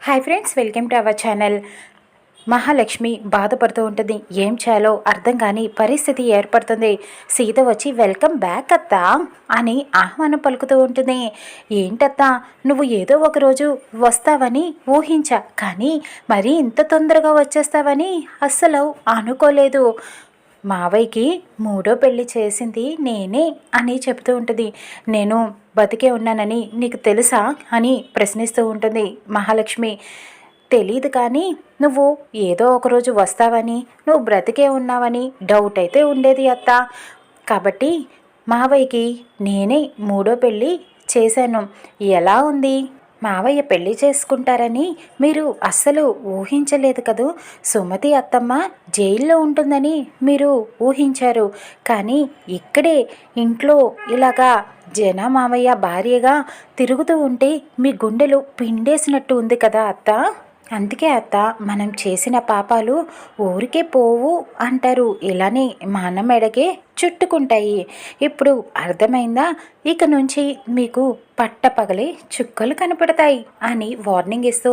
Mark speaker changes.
Speaker 1: Hi friends welcome to our channel. Mahalakshmi బాధపడుతూ ఉంటుంది. ఏం చేయాలో అర్థం కాని పరిస్థితి ఏర్పడుతుంది. సీత వచ్చి వెల్కమ్ బ్యాక్ అత్తా అని ఆహ్వానం పలుకుతూ ఉంటుంది. ఏంటత్తా నువ్వు ఏదో ఒకరోజు వస్తావని ఊహించా కానీ మరీ ఇంత తొందరగా వచ్చేస్తావని అస్సలు అనుకోలేదు. మావయ్యకి మూడో పెళ్ళి చేసింది నేనే అని చెప్తూ ఉంటుంది. నేను బతికే ఉన్నానని నీకు తెలుసా అని ప్రశ్నిస్తూ ఉంటుంది మహాలక్ష్మి. తెలీదు కానీ నువ్వు ఏదో ఒకరోజు వస్తావని నువ్వు బ్రతికే ఉన్నావని డౌట్ అయితే ఉండేది అత్త. కాబట్టి మావయ్యకి నేనే మూడో పెళ్ళి చేశాను. ఎలా ఉంది? మావయ్య పెళ్ళి చేసుకుంటారని మీరు అస్సలు ఊహించలేదు కదూ? సుమతి అత్తమ్మ జైల్లో ఉంటుందని మీరు ఊహించారు. కానీ ఇక్కడే ఇంట్లో ఇలాగా జన మావయ్య భార్యగా తిరుగుతూ ఉంటే మీ గుండెలు పిండేసినట్టు ఉంది కదా అత్త. అందుకే అత్త మనం చేసిన పాపాలు ఊరికే పోవు అంటారు. ఇలానే మన మెడకే చుట్టుకుంటాయి. ఇప్పుడు అర్థమైందా? ఇక నుంచి మీకు పట్టపగలే చుక్కలు కనపడతాయి అని వార్నింగ్ ఇస్తూ